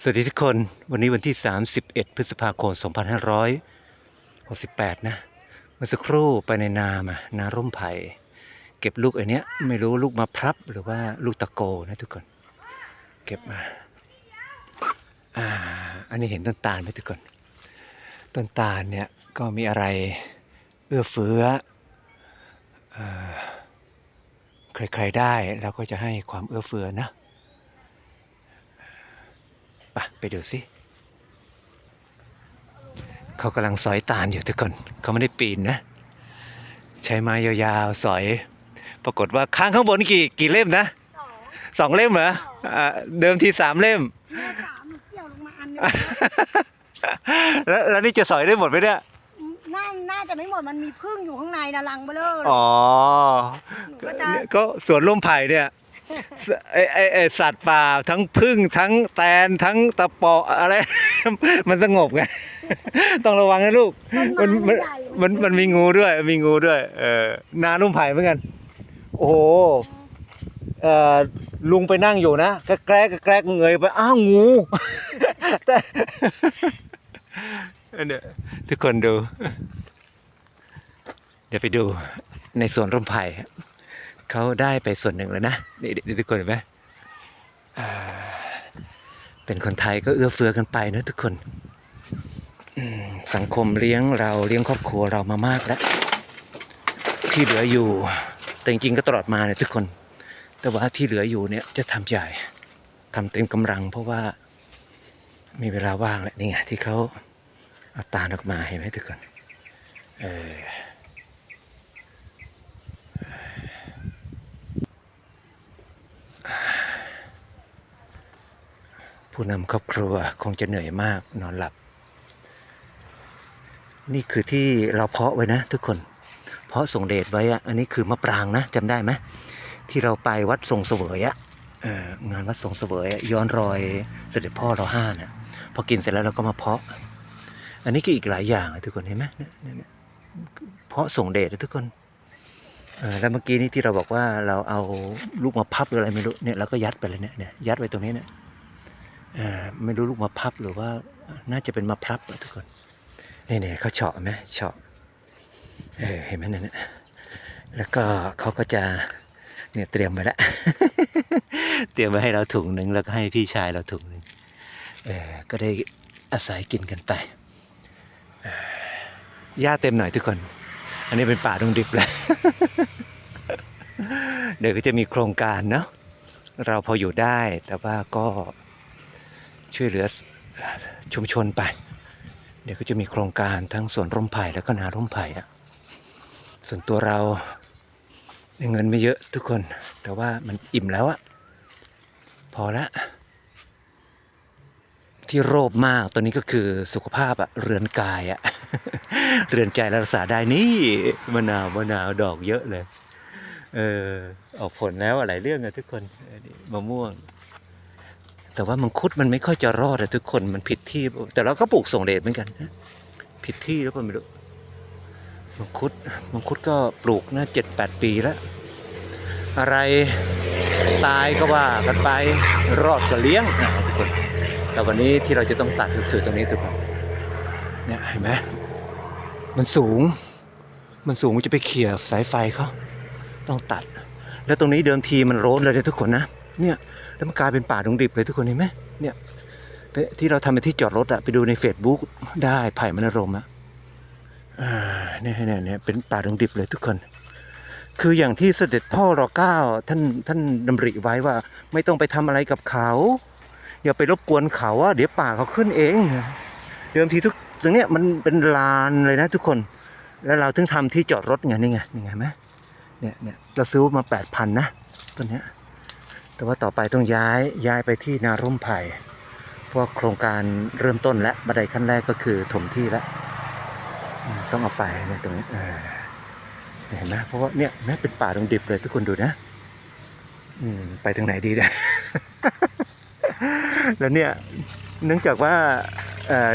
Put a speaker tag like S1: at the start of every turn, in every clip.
S1: สวัสดีทุกคนวันนี้วันที่ 31 พฤษภาคม 2568 นะเมื่อสักครู่ไปในนามานาร่มไผ่เก็บลูกไอเนี้ยไม่รู้ลูกมะพร้าวหรือว่าลูกตะโกนะทุกคน เก็บมาอ่าอันนี้เห็นต้นตาลไหมทุกคน ต้นตาลเนี่ยก็มีอะไรเอื้อเฟื้ออใครๆได้เราก็จะให้ความเอื้อเฟื้อนะ ไปไปดูสิเขากำลังสอยตาลอยู่ทุกคนเขาไม่ได้ปีนนะ ใช้ไม้ยาวๆสอย ปรากฏว่าค้างข้างบนกี่กี่เล่มนะ
S2: สอง
S1: สองเล่มเหรออ่าเดิมทีสามเล่ม
S2: แม่สามหนูเกี่ยวลงมาอันหนึง
S1: แล้วแล้วนี่จะสอยได้หมดไหมเนี่ย
S2: น่าน่าจะไม่หมดมันมีพึ่งอยู่ข้างในนะรังเบลอเลย
S1: อ๋อ
S2: หนูก็จะ
S1: เนี่ยก็สวนร่มไผ่เนี่ยส ไอไอไอสัตว์ป่าทั้งพึ่งทั้งแตนทั้งตะเปาะอะไร มันสงบไง ต้องระวังนะลูก
S2: ต้น
S1: มัน
S2: ไม้
S1: มัน
S2: ใหญ่
S1: มันมันมีงูด้วย มีงูด้วย เออนาร่มไผ่เหมือนกัน โอ้โหเอ่อลุงไปนั่งอยู่นะแกแกรกแกรกเงยไป อ้าวงูแต่อันเนี่ยทุกคนดู เดี๋ยวไปดูในสวนร่มไผ่ เขาได้ไปส่วนหนึ่งแล้วนะนี่นี่ทุกคนเห็นไหมอ่าเป็นคนไทยก็เอื้อเฟื้อกันไปนะทุกคนอืมสังคมเลี้ยงเราเลี้ยงครอบครัวเรามามากแล้ว ที่เหลืออยู่ แต่จริงๆก็ตลอดมาเนี่ยทุกคน แต่ว่าที่เหลืออยู่เนี่ยจะทำใหญ่ทำเต็มกำลัง เพราะว่ามีเวลาว่างแหละนี่ไงที่เขาเอาตาลออกมาเห็นไหมทุกคนเออ ผู้นำครอบครัวคงจะเหนื่อยมากนอนหลับ นี่คือที่เราเพาะไว้นะ ทุกคน เพาะส่งเดชไว้อะอันนี้คือมะปรางนะจำได้ไหมที่เราไปวัดทรงเสวยอะงานวัดทรงเสวยย้อนรอยเสด็จพ่อเราห้านะพอกินเสร็จแล้วเราก็มาเพาะ อันนี้ก็อีกหลายอย่างทุกคนเห็นไหมเนี่ยเพาะส่งเดชอะทุกคนแล้วเมื่อกี้นี้ที่เราบอกว่าเราเอาลูกมาพับหรืออะไรไม่รู้เนี่ยเราก็ยัดไปเลยเนี่ยยัดไว้ตรงนี้เนี่ย ไม่รู้ลูกมะพร้าวหรือว่าน่าจะเป็นมะพร้าวทุกคนนี่เนี่ยเขาเฉาะไหมเฉาะเออเห็นไหมนี่นะแล้วก็เขาก็จะเนี่ยเตรียมไว้แล้วเตรียมไว้ให้เราถุงหนึ่งแล้วก็ให้พี่ชายเราถุงหนึ่งเออก็ได้อาศัยกินกันไปหญ้าเต็มหน่อยทุกคน อันนี้เป็นป่าดงดิบเลยเดี๋ยวก็จะมีโครงการเนาะเราพออยู่ได้แต่ว่าก็ ช่วยเหลือชุมชนไป เดี๋ยวก็จะมีโครงการทั้งสวนร่มไผ่แล้วก็นาร่มไผ่อะส่วนตัวเราเงินไม่เยอะทุกคน แต่ว่ามันอิ่มแล้วอะพอละ ที่โรบมากตัวนี้ก็คือสุขภาพอะเรือนกายอะเรือนใจรักษาได้นี่มะนาวมะนาวดอกเยอะเลย เออออกผลแล้วอะไรเรื่องอะทุกคนมะม่วง แต่ว่ามังคุดมันไม่ค่อยจะรอดอะทุกคนมันผิดที่ แต่เราก็ปลูกส่งเดชเหมือนกันนะผิดที่แล้วเปล่าไม่รู้มังคุดมังคุดก็ปลูกน่าเจ็ดแปดปีแล้ว อะไรตายก็ว่ากันไปรอดก็เลี้ยงนะทุกคน แต่วันนี้ที่เราจะต้องตัดก็คือตรงนี้ทุกคนเนี่ยเห็นไหมมันสูง มันสูงมันจะไปเขี่ยสายไฟเขาต้องตัด แล้วตรงนี้เดิมทีมันโรนเลยนะทุกคนนะ เนี่ยแล้วมันกลายเป็นป่าดงดิบเลยทุกคนเห็นไหมเนี่ยที่เราทำเป็นที่จอดรถอะไปดูใน Facebook ได้ไผ่มนรมอะอ่าเนี่ยเนี่ยเนี่ยเป็นป่าดงดิบเลยทุกคน คืออย่างที่เสด็จพ่อรอเก้าท่านท่านดำริไว้ว่า ไม่ต้องไปทำอะไรกับเขา อย่าไปรบกวนเขาอะเดี๋ยวป่าเขาขึ้นเอง เดิมทีทุกตรงเนี้ยมันเป็นลานเลยนะทุกคน แล้วเราถึงทำที่จอดรถไงนี่ไงนี่ไงเห็นไหมเนี่ยเนี่ยเราซื้อมาแปดพันนะต้นเนี้ย แต่ว่าต่อไปต้องย้ายย้ายไปที่นาร่มไผ่เพราะโครงการเริ่มต้นและบันไดขั้นแรกก็คือถมที่แล้วต้องเอาไปเนี่ยตรงนี้เห็นไหมเพราะว่าเนี่ยแม้เป็นป่าตรงดิบเลยทุกคนดูนะอืมไปทางไหนดีเนี่ยแล้วเนี่ยเนื่องจากว่า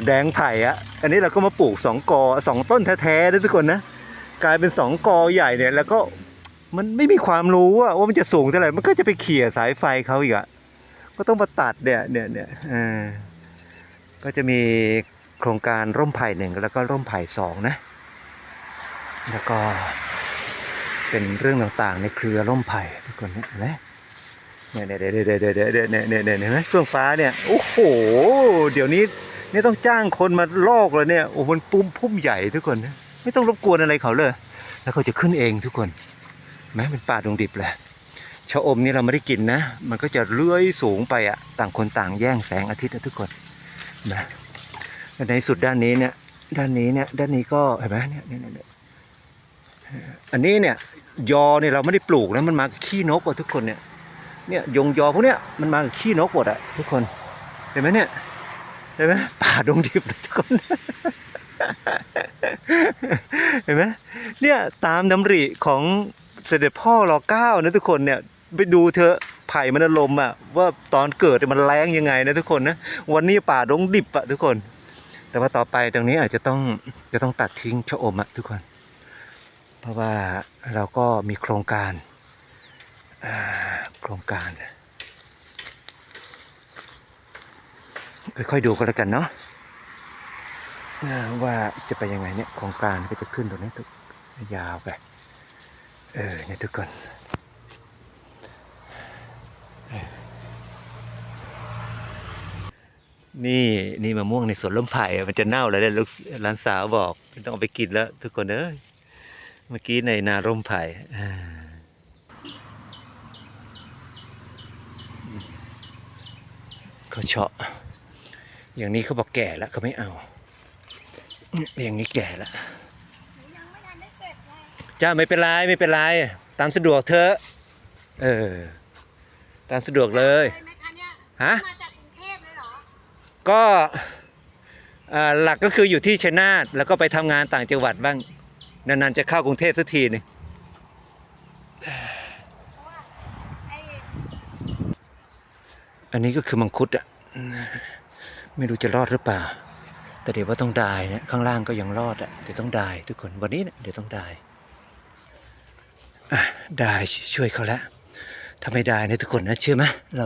S1: แดงไผ่อะอันนี้เราก็มาปลูกสองกอสองต้นแท้ๆด้วยทุกคนนะกลายเป็นสองกอใหญ่เนี่ยแล้วก็ มันไม่มีความรู้ว่ามันจะสูงเท่าไหร่มันก็จะไปเขี่ยสายไฟเขาอีกอะก็ต้องมาตัดเนี่ยเนี่ยเนี่ยก็จะมีโครงการร่มไผ่หนึ่งแล้วก็ร่มไผ่สองนะ แล้วก็เป็นเรื่องต่างๆ ในเครือร่มไผ่ทุกคนเนี่ยเห็นไหมเนี่ยเนี่ยเดี๋ยเดี๋ยเดี๋ยเดี๋ยเดี๋ยเนี่ยเนี่ยเนี่ยเห็นไหมเฟื่องฟ้าเนี่ยโอ้โห เดี๋ยวนี้นี่ต้องจ้างคนมาลอกเลยเนี่ยโอ้มันปุ้มพุ่มใหญ่ทุกคน ไม่ต้องรบกวนอะไรเขาเลย แล้วเขาจะขึ้นเองทุกคน เห็นไหมเป็นป่าดงดิบเลยชะอมนี่เราไม่ได้กินนะ มันก็จะเลื้อยสูงไปอะต่างคนต่างแย่งแสงอาทิตย์นะทุกคนนะในสุดด้านนี้เนี่ย ด้านนี้เนี่ย ด้านนี้ก็เห็นไหมเนี่ยเนี่ยเนี่ยอันนี้เนี่ย ยอเนี่ยเราไม่ได้ปลูกนะมันมากขี้นกอะทุกคนเนี่ย เนี่ยยงยอพวกเนี้ยมันมากขี้นกหมดอะทุกคน เห็นไหมเนี่ย เห็นไหมป่าดงดิบเลยทุกคน เห็นไหมเนี่ยตามดำริของ เสด็จพ่อรอเก้านะทุกคนเนี่ยไปดูเธอะไผ่มันอารมณ์อะว่าตอนเกิดมันแรงยังไงนะทุกคนนะวันนี้ป่าดงดิบอะทุกคน แต่ว่าต่อไปตรงนี้อาจจะต้องจะต้องตัดทิ้งชะอมอะทุกคน เพราะว่าเราก็มีโครงการโครงการ ค่อยๆดูกันแล้วกันเนาะว่าจะไปยังไงเนี่ยโครงการก็จะขึ้นตรงนี้ทุกยาวไป เออเนี่ยทุกคนนี่นี่มะม่วงในสวนลมไผ่มันจะเน่าแล้วเนี่ยลูกหลานสาวบอกต้องเอาไปกินแล้ว ทุกคนเอ้ยเมื่อกี้ในนาร่มไผ่เขาเฉาะ อย่างนี้เขาบอกแก่แล้วเขาไม่เอา อย่างนี้แก่แล้ว
S2: ยังไม่ทันได้เก็บเลย
S1: จ้าไม่เป็นไรไม่เป็นไรตามสะดวกเธอะเออตามสะดวกเลย
S2: ไหมคะเนี่ย
S1: ฮะ
S2: มาจากกรุงเทพเลยเหรอ
S1: ก็อ่าหลักก็คืออยู่ที่ชัยนาทแล้วก็ไปทำงานต่างจังหวัดบ้างนานๆจะเข้ากรุงเทพสักทีหนึง
S2: เพราะว่าไอ้
S1: อันนี้ก็คือมังคุดอะไม่รู้จะรอดหรือเปล่า แต่เดี๋ยวว่าต้องได้นะข้างล่างก็ยังรอดอะเดี๋ยวต้องได้ทุกคนวันนี้เนะเดี๋ยวต้องได้อะ ได้ช่วยเขาแล้วถ้าไม่ได้นะทุกคนนะเชื่อไหมเรา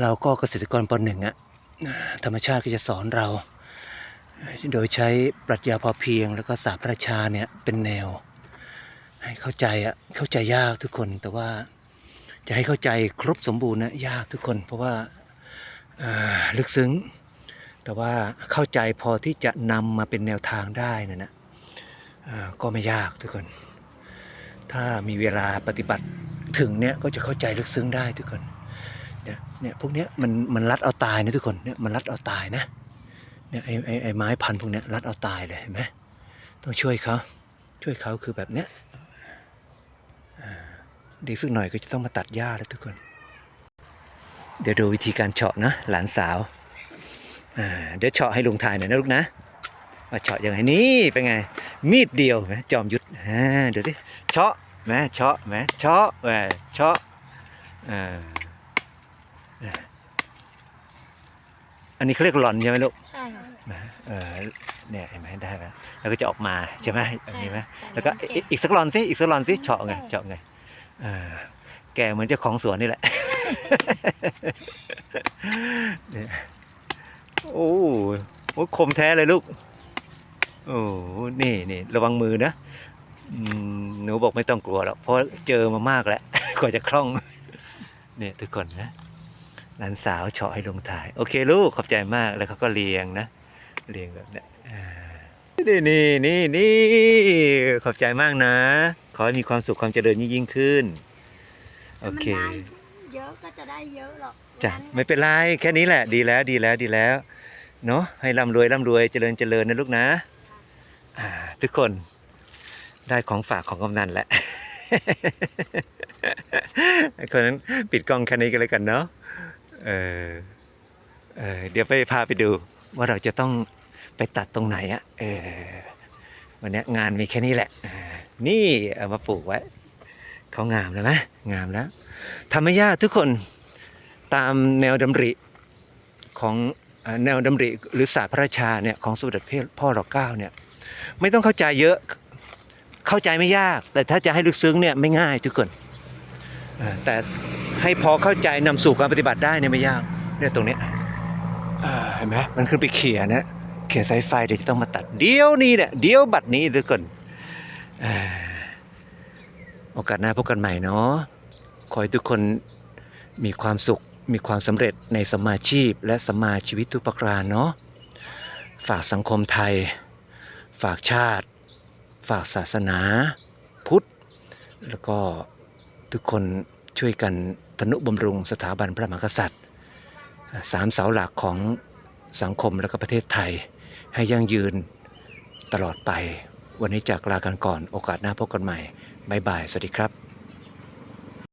S1: เราก็เกษตรกรปหนึ่งอะธรรมชาติก็จะสอนเรา โดยใช้ปรัชญาพอเพียง แล้วก็ศาสตร์พระราชาเนี่ยเป็นแนว ให้เข้าใจอะเข้าใจยากทุกคนแต่ว่าจะให้เข้าใจครบสมบูรณ์นะยากทุกคน เพราะว่าลึกซึ้ง แต่ว่าเข้าใจพอที่จะนำมาเป็นแนวทางได้นะนะก็ไม่ยากทุกคน ถ้ามีเวลาปฏิบัติถึงเนี่ยก็จะเข้าใจลึกซึ้งได้ทุกคนเนี่ยเนี่ยพวกเนี้ยมันมันรัดเอาตายนะทุกคนเนี่ยมันรัดเอาตายนะเนี่ยไอ้ไอ้ไอไม้พันพวกเนี้ยรัดเอาตายเลยเห็นไหมต้องช่วยเขาช่วยเขาคือแบบเนี้ยเดีสักหน่อยก็จะต้องมาตัดหญ้าแล้วทุกคน เดี๋ยวดูวิธีการเฉาะนะหลานสาวอ่าเดี๋ยวเฉาะให้ลุงถ่ายหน่อยนะลูกนะว่าเฉาะยังไงนี่เป็นไง มีดเดียวไหมจอมยุทธอ่าเดี๋ยวดิเฉาะแหมเฉาะแหมเฉาะแหมเฉาะอ่าอันนี้เขาเรียกหลอนใช่ไหมลูก
S2: ใช่ค่ะ
S1: นะเออเนี่ยเห็นไหมได้ไหมแล้วก็จะออกมาใช่ไหมแบบนี้ไหม
S2: ใช่
S1: แล้วก็อีกอีกสักรอนสิอีกสักรอนสิเฉาะไงเฉาะไงอ่าแกเหมือนเจ้าของสวนนี่แหละเนี่ยโอ้โหคมแท้เลยลูก โอ้โหนี่นี่ระวังมือนะอืมหนูบอกไม่ต้องกลัวหรอกเพราะเจอมามากแล้วกว่าจะคล่องเนี่ยทุกคนนะหลานสาวเฉาะให้ลงถ่าย โอเคลูกขอบใจมากแล้วเขาก็เรียงนะเรียงแบบเนี้ยอ่านี่นี่นี่นี่ขอบใจมากนะ ขอให้มีความสุขความเจริญยิ่งๆขึ้น โอเค
S2: มันได้เยอะก็จะได้เยอะหรอก
S1: จ้ะ
S2: งั้น
S1: ไม่เป็นไรแค่นี้แหละ ดีแล้วดีแล้วดีแล้วเนาะให้ร่ำรวยร่ำรวยเจริญเจริญนะลูกนะอ่า ทุกคนได้ของฝากของกำนันแล้วคนนั้นปิดกล้องแค่นี้กันเลยกันเนาะเออเออเดี๋ยวไปพาไปดูว่าเราจะต้องไปตัดตรงไหนอะเออวันนี้งานมีแค่นี้แหละ นี่เอามาปลูกไว้เขางามแล้วไหมงามแล้วทำไม่ยากทุกคนตามแนวดำริของแนวดำริหรือศาสตร์พระราชาเนี่ยของสมเด็จพ่อรอเก้าเนี่ย ไม่ต้องเข้าใจเยอะ เข้าใจไม่ยาก แต่ถ้าจะให้ลึกซึ้งเนี่ยไม่ง่ายทุกคนเอ่อแต่ให้พอเข้าใจนำสู่การปฏิบัติได้เนี่ยไม่ยากเนี่ยตรงเนี้ยอ่าเห็นไหมมันขึ้นไปเขี่ยนะเขี่ยสายไฟเดี๋ยวจะต้องมาตัดเดี๋ยวนี้เนี่ยเดี๋ยวบัดนี้ทุกคนอ่าโอกาสหน้าพบกันใหม่เนาะขอให้ทุกคนมีความสุขมีความสำเร็จในสมมาชีพและสมมาชีวิตทุกประการเนาะฝากสังคมไทย ฝากชาติ ฝากศาสนาพุทธ แล้วก็ทุกคนช่วยกันพนุบำรุงสถาบันพระมหากษัตริย์สามเสาหลักของสังคมและก็ประเทศไทย ให้ยั่งยืนตลอดไป วันนี้จากลากันก่อนโอกาสหน้าพบกันใหม่ บ๊ายบาย สวัสดีครับ